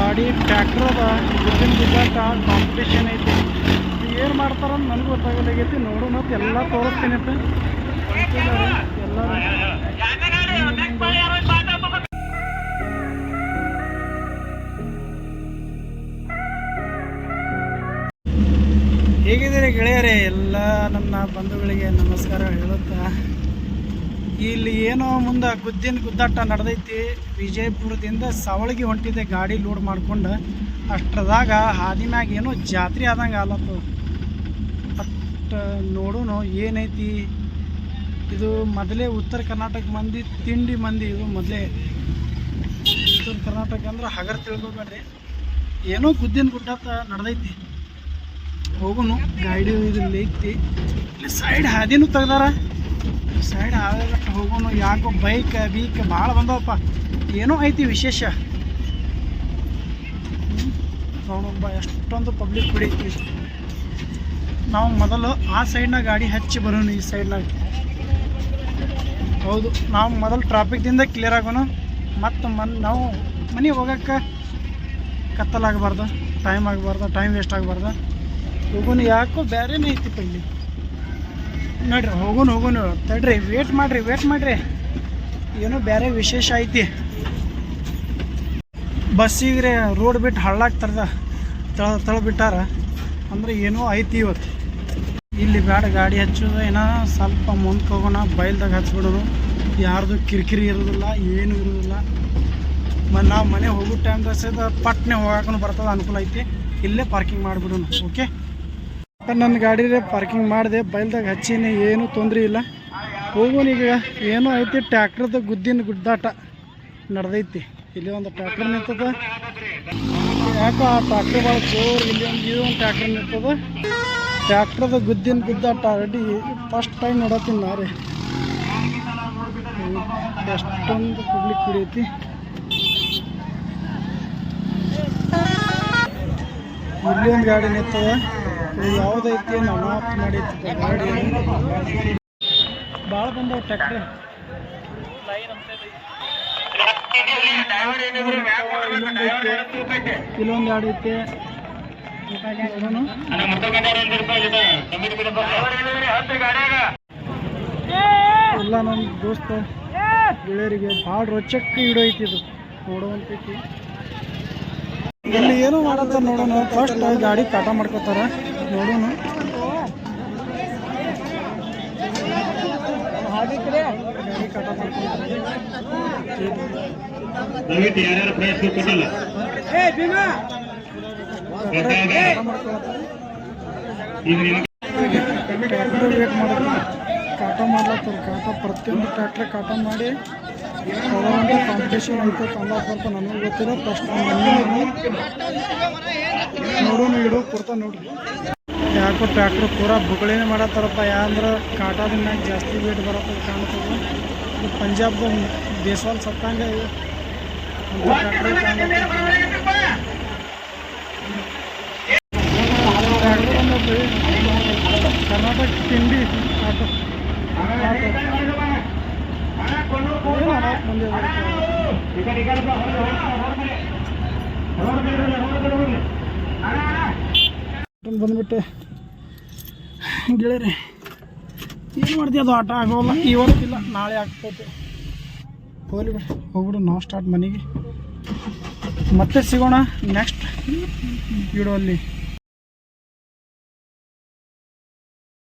ಗಾಡಿ ಟ್ರ್ಯಾಕ್ಟರ್ ಅದ ಗುದ್ದಿನ ಗುದ್ದಾಟ ಕಾಂಪಿಟೇಷನ್ ಐತಿ. ಏನು ಮಾಡ್ತಾರ ಅಂತ ನನಗೂ ಗೊತ್ತಾಗಲಾಗೈತಿ ನೋಡು ಮತ್ತು ಎಲ್ಲ ತೋರಿಸ್ತೀನಿ ಅಂತ. ಹೇಗಿದ್ದೀರಿ ಗೆಳೆಯರೇ? ಎಲ್ಲ ನನ್ನ ಬಂಧುಗಳಿಗೆ ನಮಸ್ಕಾರ ಹೇಳುತ್ತಾ ಇಲ್ಲಿ ಏನೋ ಮುಂದೆ ಗುದ್ದಿನ ಗುದ್ದಾಟ ನಡೆದೈತಿ. ವಿಜಯಪುರದಿಂದ ಸವಳಗಿ ಹೊಂಟಿದೆ ಗಾಡಿ ಲೋಡ್ ಮಾಡ್ಕೊಂಡು. ಅಷ್ಟ್ರದಾಗ ಹಾದಿ ಮ್ಯಾಗ ಏನೋ ಜಾತ್ರೆ ಆದಂಗೆ ಆಲತ್ತು. ಅಷ್ಟು ನೋಡೋನು ಏನೈತಿ? ಇದು ಮೊದಲೇ ಉತ್ತರ ಕರ್ನಾಟಕ ಮಂದಿ, ತಿಂಡಿ ಮಂದಿ ಇದು ಮೊದಲೇ. ಉತ್ತರ ಕರ್ನಾಟಕ ಅಂದ್ರೆ ಹಗರ್ ತಿಳ್ಕೊಬೇಡ್ರಿ. ಏನೋ ಗುದ್ದಿನ ಗುದ್ದಾಟ ನಡೆದೈತಿ. ಹೋಗುನು, ಗಾಡಿ ಇದ್ರಲ್ಲಿ ಐತಿ. ಇಲ್ಲಿ ಸೈಡ್ ಹಾದಿನೂ ತೆಗ್ದಾರ. ಸೈಡ್ ಹಾದಿ ಹೋಗೋನು, ಯಾಕೋ ಬೈಕ್ ಬೀಕ್ ಭಾಳ ಬಂದವಪ್ಪ. ಏನೋ ಐತಿ ವಿಶೇಷ. ನೋಡೊಬ್ಬ ಎಷ್ಟೊಂದು ಪಬ್ಲಿಕ್ ಬಿಡೈತಿ ನಾವು ಮೊದಲು ಆ ಸೈಡ್ನಾಗ ಗಾಡಿ ಹಚ್ಚಿ ಬರೋಣ ಈ ಸೈಡ್ನಾಗ ಹೌದು, ನಾವು ಮೊದಲು ಟ್ರಾಫಿಕ್ದಿಂದ ಕ್ಲಿಯರ್ ಆಗೋಣ. ಮತ್ತು ಮನ್, ನಾವು ಮನೆಗೆ ಹೋಗಕ್ಕೆ ಕತ್ತಲಾಗಬಾರ್ದು ಟೈಮ್ ಆಗಬಾರ್ದು ಟೈಮ್ ವೇಸ್ಟ್ ಆಗಬಾರ್ದು. ಹೋಗೋನು ಯಾಕೋ ಬೇರೆನೇ ಐತಿ ಇಲ್ಲಿ ನೋಡ್ರಿ ಹೋಗೋನು ಹೋಗೋನು ತಡ್ರಿ ವೇಟ್ ಮಾಡ್ರಿ ವೇಟ್ ಮಾಡ್ರಿ. ಏನೋ ಬೇರೆ ವಿಶೇಷ ಐತಿ. ಬಸ್ಸಿಗೆ ರೋಡ್ ಬಿಟ್ಟು ಹಳ್ಳಾಗ ತರದ, ತಳ ತಳ ಬಿಟ್ಟಾರ ಅಂದ್ರೆ ಏನೋ ಐತಿ ಇವತ್ತು ಇಲ್ಲಿ ಬೇಡ ಗಾಡಿ ಹಚ್ಚೋದು ಏನೋ? ಸ್ವಲ್ಪ ಮುಂದಕ್ಕೆ ಹೋಗೋಣ ಬೈಲ್ದಾಗ ಹಚ್ಬಿಡೋದು ಯಾರ್ದು ಕಿರಿಕಿರಿ ಇರೋದಿಲ್ಲ, ಏನು ಇರೋದಿಲ್ಲ. ಮ ನಾವು ಮನೆ ಹೋಗೋ ಟೈಮ್ ಸಹಿತ ಪಟ್ನೆ ಹೋಗಾಕನು ಬರ್ತದೆ, ಅನುಕೂಲ ಐತಿ. ಇಲ್ಲೇ ಪಾರ್ಕಿಂಗ್ ಮಾಡಿಬಿಡೋಣ ಓಕೆ ನನ್ನ ಗಾಡಿರೇ ಪಾರ್ಕಿಂಗ್ ಮಾಡಿದೆ ಬೈಲ್ದಾಗ ಹಚ್ಚೀನಿ, ಏನೂ ತೊಂದರೆ ಇಲ್ಲ. ಹೋಗೋಣ ಈಗ, ಏನೋ ಐತಿ, ಟ್ಯಾಕ್ಟ್ರದ ಗುದ್ದಿನ ಗುದ್ದಾಟ ನಡೆದೈತಿ. ಇಲ್ಲಿ ಒಂದು ಟ್ಯಾಕ್ಟರ್ ನಿಂತದ. ಯಾಕೋ ಆ ಟ್ಯಾಕ್ಟರ್ ಭಾಳ ಜೋರು, ಇಲ್ಲಿ ಒಂದು ಇದು ಒಂದು ಟ್ಯಾಕ್ಟರ್ ನಿಂತದ. ಟ್ಯಾಕ್ಟ್ರದ ಗುದ್ದಿನ ಗುದ್ದಾಟ ರೆಡಿ ಫಸ್ಟ್ ಟೈಮ್ ನೋಡತ್ತೀನಿ ನಾರೇ ಎಷ್ಟೊಂದು ಪಬ್ಲಿಕ್ ಕುಡಿಯೈತಿ ಇಲ್ಲಿ ಒಂದು ಗಾಡಿ ನಿಂತದ. ಯಾವುದೈತಿ ಅನಾಥ ಮಾಡೈತಿ ಗಾಡಿ ಭಾಳ ಇಲ್ಲೊಂದು ಗಾಡಿ ಐತಿ. ಎಲ್ಲ ನಮ್ಮ ದೋಸ್ತ, ಗೆಳೆಯರಿಗೆ ಭಾಳ ರೊಚ್ಚಕ್ಕೆ ಹಿಡೋ ಐತಿ ಇದು. ನೋಡುವಂತೈತಿ. ಇಲ್ಲಿ ಏನು ಮಾಡತ್ತ ನೋಡೋಣ. ಫಸ್ಟ್ ಗಾಡಿ ಕಾಟ ಮಾಡ್ಕೋತಾರ. ನೋಡೋಣ. ಕಾಟ ದಯವಿಟ್ಟು ಯಾರ್ಯಾರು ಪ್ರಯತ್ನ ಕೊಟ್ಟಿಲ್ಲ ಮಾಡ್ಲತ್ತಾರ ಕಾಟ ಪ್ರತಿಯೊಂದು ಟ್ರ್ಯಾಕ್ಟ್ರೆ ಕಾಟ ಮಾಡಿ ಕಾಂಪಿಟೇಷನ್ ಅಂತ ತಂದಾಕಂತ ನನಗೆ ಗೊತ್ತಿರೋ ಫಸ್ಟ್ ನೋಡೋಣ ಇಡೋ ಕೊಡ್ತಾ ನೋಡ್ರಿ. ಯಾಕೋ ಟ್ರ್ಯಾಕ್ಟರ್ ಪೂರಾ ಬುಗಳಿನೇ ಮಾಡತ್ತಾರಪ್ಪ. ಯಾಂದ್ರೆ ಕಾಟದಿಂದ ಜಾಸ್ತಿ ವೇಟ್ ಬರತ್ತದ ಕಾಣ್ತದೆ. ಇದು ಪಂಜಾಬ್ದ ದೇಶವಾಲ್ ಸತ್ತಂಗೆ ಇದೆ. ಅಂತ ಟ್ರ್ಯಾಕ್ಟರ್ ಟ್ರ್ಯಾಕ್ಟರ್ ಅಂದ್ರೆ ಕರ್ನಾಟಕ ತಿಂಡಿ ಆಟೋ. ಆಟೋ. ಏನು ಅನಾಥ ಮಂದಿ ಇಟ್ಕೊಂಡ್ ಬಂದ್ಬಿಟ್ಟೆ. ಗೆಳೆಯರೆ ಏನು ಮಾಡ್ತೀವಿ ಅದು? ಆಟ ಆಗೋಲ್ಲ. ಇವತ್ತಿಲ್ಲ ನಾಳೆ ಆಗ್ತೈತೆ. ಹೋಗ್ಲಿ ಬಿಡಿ, ಹೋಗ್ಬಿಡು, ನಾವು ಸ್ಟಾರ್ಟ್ ಮನೆಗೆ. ಮತ್ತೆ ಸಿಗೋಣ ನೆಕ್ಸ್ಟ್ ವಿಡಿಯೋಲ್ಲಿ